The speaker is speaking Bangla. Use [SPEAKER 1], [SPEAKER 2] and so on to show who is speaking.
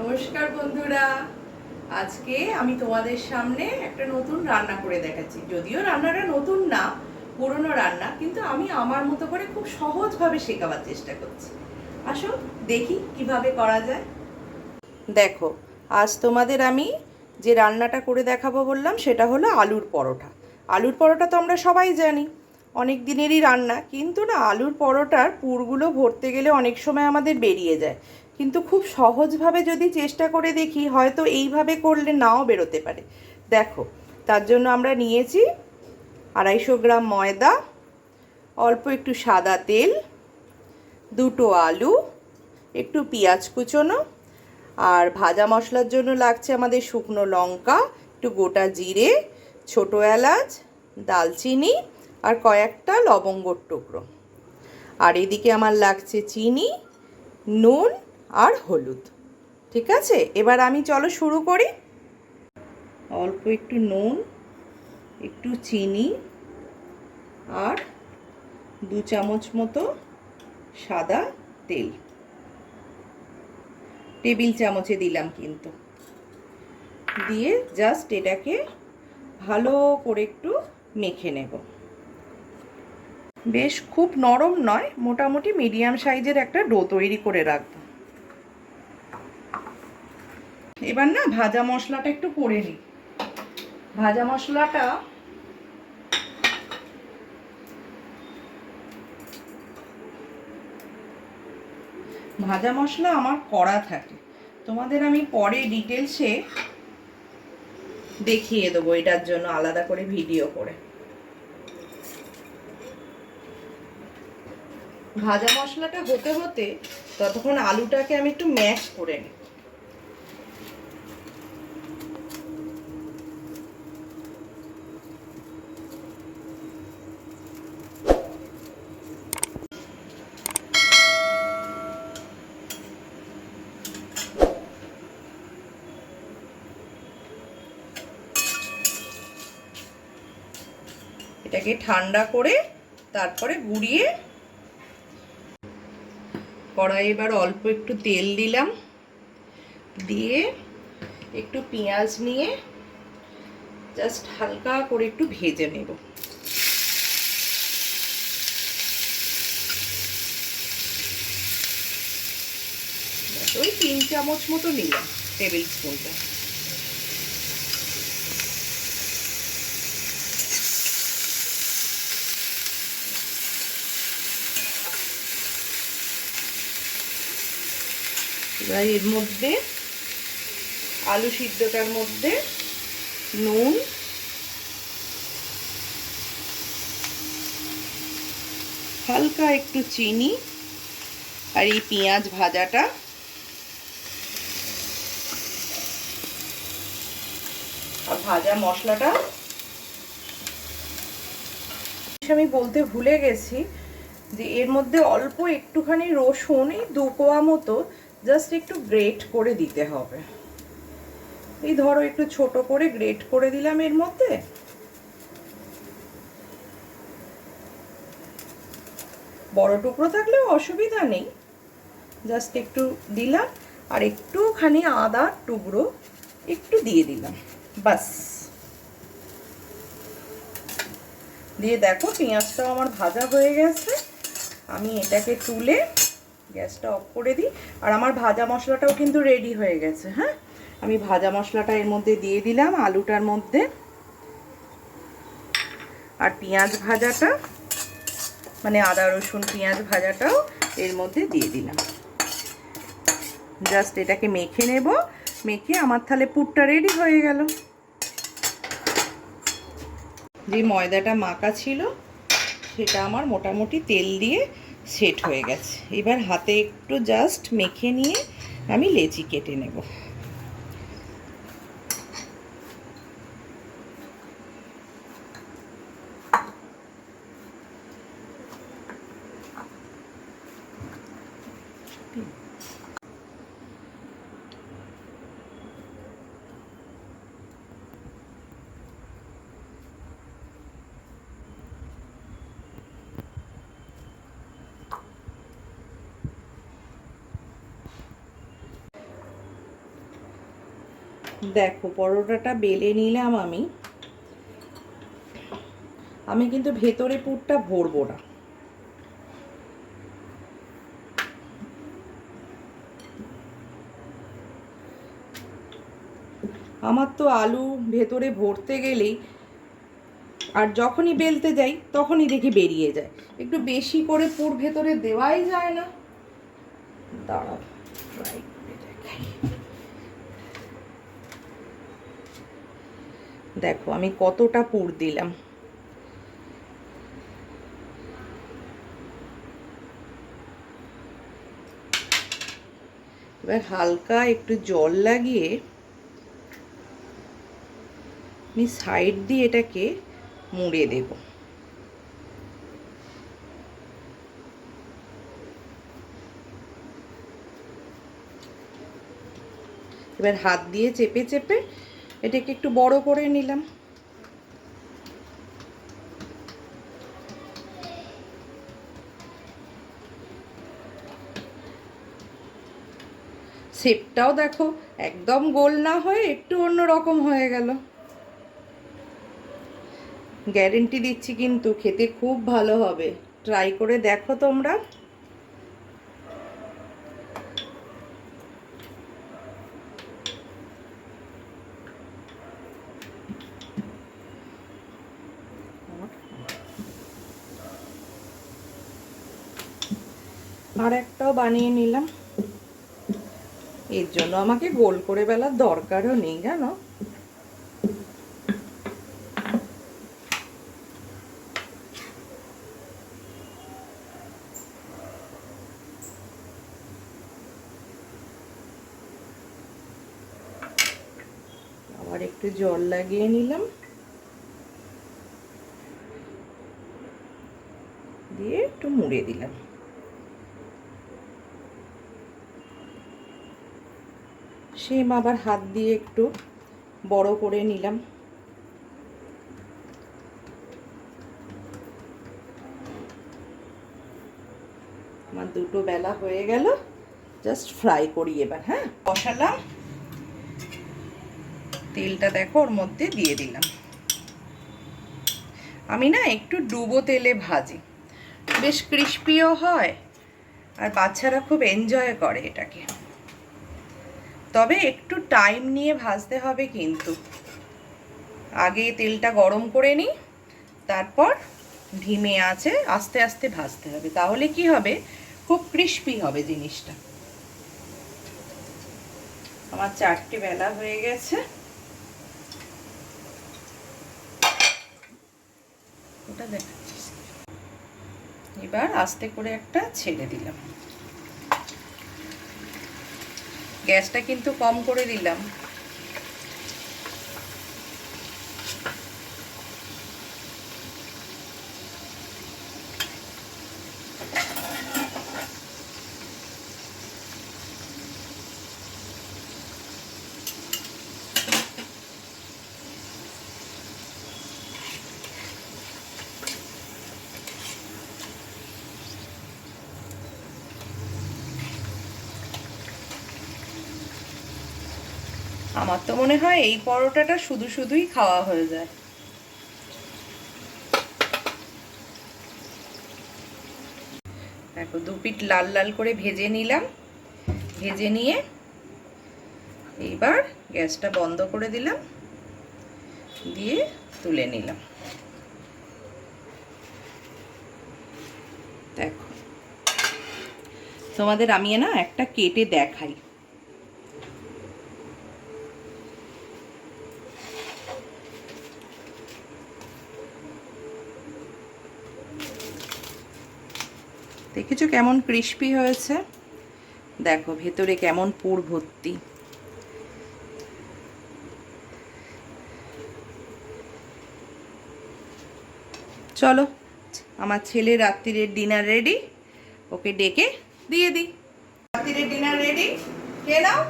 [SPEAKER 1] নমস্কার বন্ধুরা। আজকে আমি তোমাদের সামনে একটা নতুন রান্না করে দেখাচ্ছি। যদিও রান্নাটা নতুন না, পুরনো রান্না, কিন্তু আমি আমার মতো করে খুব সহজভাবে শেখাবার চেষ্টা করছি। আসো, দেখি কীভাবে করা যায়। দেখো, আজ তোমাদের আমি যে রান্নাটা করে দেখাবো বললাম, সেটা হলো আলুর পরোটা। আলুর পরোটা তো আমরা সবাই জানি, অনেক দিনেরই রান্না, কিন্তু না, আলুর পরোটার পুরগুলো ভরতে গেলে অনেক সময় আমাদের বেরিয়ে যায়। কিন্তু খুব সহজভাবে যদি চেষ্টা করে দেখি, হয়তো এইভাবে করলে নাও বেরোতে পারে। দেখো, তার জন্য আমরা নিয়েছি আড়াইশো গ্রাম ময়দা, অল্প একটু সাদা তেল, দুটো আলু, একটু পেঁয়াজ কুচোনো, আর ভাজা মশলার জন্য লাগছে আমাদের শুকনো লঙ্কা, একটু গোটা জিরে, ছোটো এলাচ, দালচিনি, আর কয়েকটা লবঙ্গর টুকরো। আর এদিকে আমার লাগছে চিনি, নুন আর হলুদ। ঠিক আছে? এবার আমি, চলো শুরু করি। অল্প একটু নুন, একটু চিনি আর দু চামচ মতো সাদা তেল। টেবিল চামচে দিলাম কিন্তু। দিয়ে জাস্ট এটাকে ভালো করে একটু মেখে নেব। বেশ, খুব নরম নয়, মোটামুটি মিডিয়াম সাইজের একটা ডো তৈরি করে রাখব। এবার না ভাজা মশলাটা একটু করে নিই। ভাজা মশলাটা ভাজা মশলা আমার করা থাকে। তোমাদের আমি পরে ডিটেলসে দেখিয়ে দেবো এটার জন্য আলাদা করে ভিডিও করে। ভাজা মশলাটা হতে হতে ততক্ষণ আলুটাকে আমি একটু ম্যাশ করে নিই। এটাকে ঠান্ডা করে তারপরে গুঁড়িয়ে কড়াই এবার অল্প একটু তেল দিলাম। দিয়ে একটু পেঁয়াজ নিয়ে জাস্ট হালকা করে একটু ভেজে নেব। ওই তিন চামচ মতো নিলাম টেবিল স্পুনটা। এবার এর মধ্যে, আলু সিদ্ধটার মধ্যে, নুন, হালকা একটু চিনি আর এই পেঁয়াজ ভাজাটা। আর ভাজা মশলাটা। আমি বলতে ভুলে গেছি যে এর মধ্যে অল্প একটুখানি রসুন, এই দু কোয়া মতো জাস্ট একটু গ্রেট করে দিতে হবে। এই ধরো একটু ছোট করে গ্রেট করে দিলাম এর মধ্যে। বড় টুকরো থাকলেও অসুবিধা নেই। জাস্ট একটু দিলাম আর একটুখানি আদার টুকরো একটু দিয়ে দিলাম। বাস। দিয়ে দেখো পেঁয়াজটাও আমার ভাজা হয়ে গেছে। আমি এটাকে তুলে গ্যাসটা অফ করে দিই। আর আমার ভাজা মশলাটাও কিন্তু রেডি হয়ে গেছে হ্যাঁ? আমি ভাজা মশলাটা এর মধ্যে দিয়ে দিলাম আলুটার মধ্যে। আর পেঁয়াজ ভাজাটা মানে আদা, রসুন, পেঁয়াজ ভাজাটাও এর মধ্যে দিয়ে দিলাম। জাস্ট এটাকে মেখে নেব, মেখে আমার তাহলে পুরটা রেডি হয়ে গেল। যে ময়দাটা মাখা ছিল, সেটা আমার মোটামুটি তেল দিয়ে সেট হয়ে গেছে। এবার হাতে একটু জাস্ট মেখে নিয়ে আমি লেচি কেটে নেব। দেখো, পরোটাটা বেলে নিলাম আমি। আমি কিন্তু ভেতরে পুরটা ভরবো না। আমার তো আলু ভেতরে ভরতে গেলেই আর যখনই বেলতে যাই, তখনই দেখি বেরিয়ে যায়। একটু বেশি করে পুর ভেতরে দেওয়াই যায় না। দাঁড়াও দেখাই দেখো, আমি কতটা পুর দিলাম। এবার হালকা একটু জল লাগিয়ে আমি সাইড দিয়ে এটাকে মুড়ে দেব। এবার হাত দিয়ে চেপে চেপে এটাকে একটু বড় করে নিলাম। শেপটাও দেখো, একদম গোল না হয়ে একটু অন্য রকম হয়ে গেল। গ্যারেন্টি দিচ্ছি কিন্তু খেতে খুব ভালো হবে। ট্রাই করে দেখো তোমরা। আর একটাও বানিয়ে নিলাম। এর জন্য আমাকে গোল করে বেলার দরকারও নেই, জানো? আবার একটু জল লাগিয়ে নিলাম। দিয়ে একটু মুড়ে দিলাম। সেম আবার হাত দিয়ে একটু বড় করে নিলাম। আমার দুটো বেলা হয়ে গেল জাস্ট ফ্রাই করি এবার হ্যাঁ? বসালাম। তেলটা দেখো ওর মধ্যে দিয়ে দিলাম। আমি না একটু ডুবো তেলে ভাজি। বেশ ক্রিস্পিও হয়, আর বাচ্চারা খুব এনজয় করে এটাকে। তবে একটু টাইম নিয়ে ভাজতে হবে কিন্তু। আগে তেলটা গরম করে নিই, তারপর ধিমে আছে, আস্তে আস্তে ভাজতে হবে। তাহলে কি হবে? খুব ক্রিস্পি হবে জিনিসটা। আমার চারটে বেলা হয়ে গেছে। ওটা দেখাচ্ছিস এবার আস্তে করে একটা ছেড়ে দিলাম। গ্যাসটা কিন্তু কম করে দিলাম। আমার তো মনে হয় এই পরোটাটা শুধু শুধুই খাওয়া হয়ে যায়। দেখো দু পিঠ লাল লাল করে ভেজে নিলাম। ভেজে নিয়ে এইবার গ্যাসটা বন্ধ করে দিলাম। দিয়ে তুলে নিলাম। দেখো, তোমাদের আমি না একটা কেটে দেখাই। দেখেছ কেমন ক্রিস্পি হয়েছে? দেখো, ভেতরে কেমন পুর ভর্তি। চলো, আমার ছেলে রাত্রিরের ডিনার রেডি ওকে ডেকে দিয়ে দিই। রাত্রিরের ডিনার রেডি খেয়ে নাও।